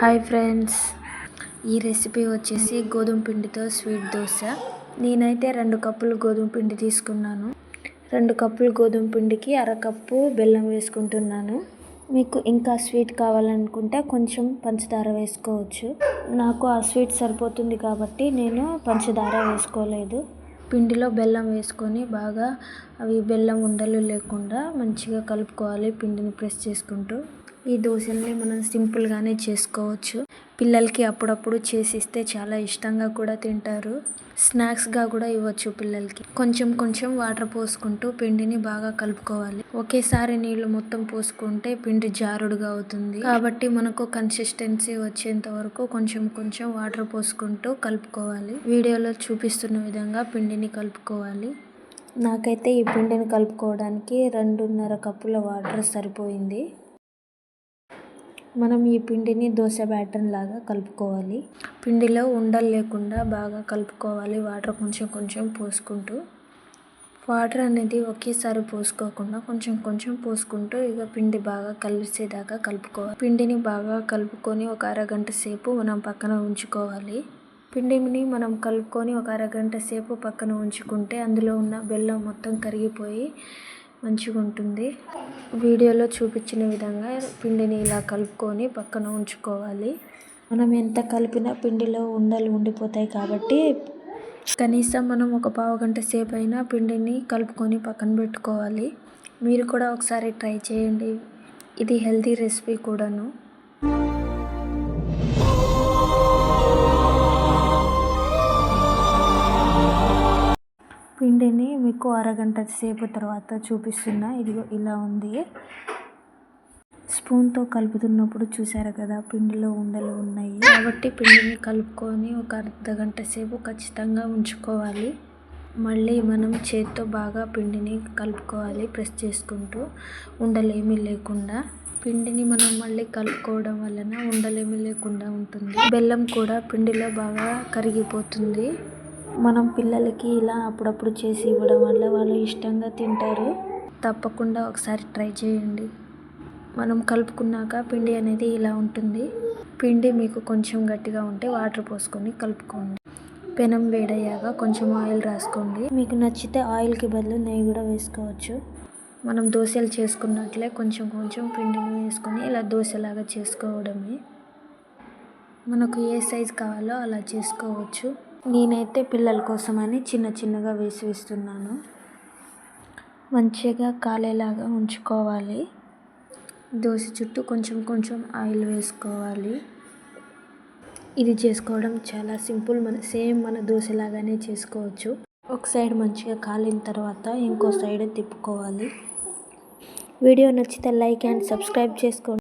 Hi friends ఈ recipe వచ్చేసి గోధుమ పిండితో స్వీట్ దోశ. నేనైతే రెండు కప్పులు గోధుమ పిండి తీసుకున్నాను. రెండు కప్పులు గోధుమ పిండికి అరకప్పు బెల్లం వేసుకుంటున్నాను. మీకు ఇంకా స్వీట్ కావాలనుకుంటే కొంచెం పంచదార వేసుకోవచ్చు. నాకు ఆ స్వీట్ సరిపోతుంది కాబట్టి నేను పంచదార వేసుకోలేదు. పిండిలో బెల్లం వేసుకొని బాగా అవి బెల్లం ఉండలు లేకుండా మంచిగా కలుపుకోవాలి పిండిని ప్రెస్ చేసుకుంటూ. ఈ దోశల్ని మనం సింపుల్గానే చేసుకోవచ్చు. పిల్లలకి అప్పుడప్పుడు చేసి ఇస్తే చాలా ఇష్టంగా కూడా తింటారు. స్నాక్స్గా కూడా ఇవ్వచ్చు పిల్లలకి. కొంచెం కొంచెం వాటర్ పోసుకుంటూ పిండిని బాగా కలుపుకోవాలి. ఒకేసారి నీళ్ళు మొత్తం పోసుకుంటే పిండి జారుడుగా అవుతుంది. కాబట్టి మనకు కన్సిస్టెన్సీ వచ్చేంత వరకు కొంచెం కొంచెం వాటర్ పోసుకుంటూ కలుపుకోవాలి. వీడియోలో చూపిస్తున్న విధంగా పిండిని కలుపుకోవాలి. నాకైతే ఈ పిండిని కలుపుకోవడానికి రెండున్నర కప్పుల వాటర్ సరిపోయింది. మనం ఈ పిండిని దోశ బ్యాటర్ లాగా కలుపుకోవాలి. పిండిలో ఉండలు లేకుండా బాగా కలుపుకోవాలి. వాటర్ కొంచెం కొంచెం పోసుకుంటూ. వాటర్ అనేది ఒకేసారి పోసుకోకుండా కొంచెం కొంచెం పోసుకుంటూ ఇక పిండి బాగా కలిసేదాకా కలుపుకోవాలి. పిండిని బాగా కలుపుకొని ఒక అరగంట సేపు మనం పక్కన ఉంచుకోవాలి. పిండిని మనం కలుపుకొని ఒక అరగంట సేపు పక్కన ఉంచుకుంటే అందులో ఉన్న బెల్లం మొత్తం కరిగిపోయి మంచిగా ఉంటుంది. వీడియోలో చూపించిన విధంగా పిండిని ఇలా కలుపుకొని పక్కన ఉంచుకోవాలి. మనం ఎంత కలిపినా పిండిలో ఉండలు ఉండిపోతాయి కాబట్టి కనీసం మనం ఒక పావు గంట సేపు అయినా పిండిని కలుపుకొని పక్కన పెట్టుకోవాలి. మీరు కూడా ఒకసారి ట్రై చేయండి. ఇది హెల్తీ రెసిపీ కూడాను. పిండిని మీకు అరగంట సేపు తర్వాత చూపిస్తున్నా. ఇదిగో ఇలా ఉంది. స్పూన్తో కలుపుతున్నప్పుడు చూసారు కదా పిండిలో ఉండలు ఉన్నాయి. కాబట్టి పిండిని కలుపుకొని ఒక అర్ధ గంట సేపు ఖచ్చితంగా ఉంచుకోవాలి. మళ్ళీ మనం చేత్తో బాగా పిండిని కలుపుకోవాలి ప్రెస్ చేసుకుంటూ. ఉండలేమీ లేకుండా. పిండిని మనం మళ్ళీ కలుపుకోవడం వలన ఉండలేమీ లేకుండా ఉంటుంది. బెల్లం కూడా పిండిలో బాగా కరిగిపోతుంది. మనం పిల్లలకి ఇలా అప్పుడప్పుడు చేసి ఇవ్వడం వల్ల వాళ్ళు ఇష్టంగా తింటారు. తప్పకుండా ఒకసారి ట్రై చేయండి. మనం కలుపుకున్నాక పిండి అనేది ఇలా ఉంటుంది. పిండి మీకు కొంచెం గట్టిగా ఉంటే వాటర్ పోసుకొని కలుపుకోండి. పెనం వేడయ్యాక కొంచెం ఆయిల్ రాసుకోండి. మీకు నచ్చితే ఆయిల్కి బదులు నెయ్యి కూడా వేసుకోవచ్చు. మనం దోశలు చేసుకున్నట్లే కొంచెం కొంచెం పిండిని వేసుకొని ఇలా దోశలాగా చేసుకోవడమే. మనకు ఏ సైజు కావాలో అలా చేసుకోవచ్చు. నేనైతే పిల్లల కోసమని చిన్న చిన్నగా వేసి ఇస్తున్నాను మంచిగా కాలేలాగా ఉంచుకోవాలి. దోశ చుట్టూ కొంచెం కొంచెం ఆయిల్ వేసుకోవాలి. ఇది చేసుకోవడం చాలా సింపుల్ మన సేమ్ మన దోశలాగానే చేసుకోవచ్చు. ఒక సైడ్ మంచిగా కాలిన తర్వాత ఇంకో సైడ్ తిప్పుకోవాలి. వీడియో నచ్చితే లైక్ అండ్ సబ్స్క్రైబ్ చేసుకోండి.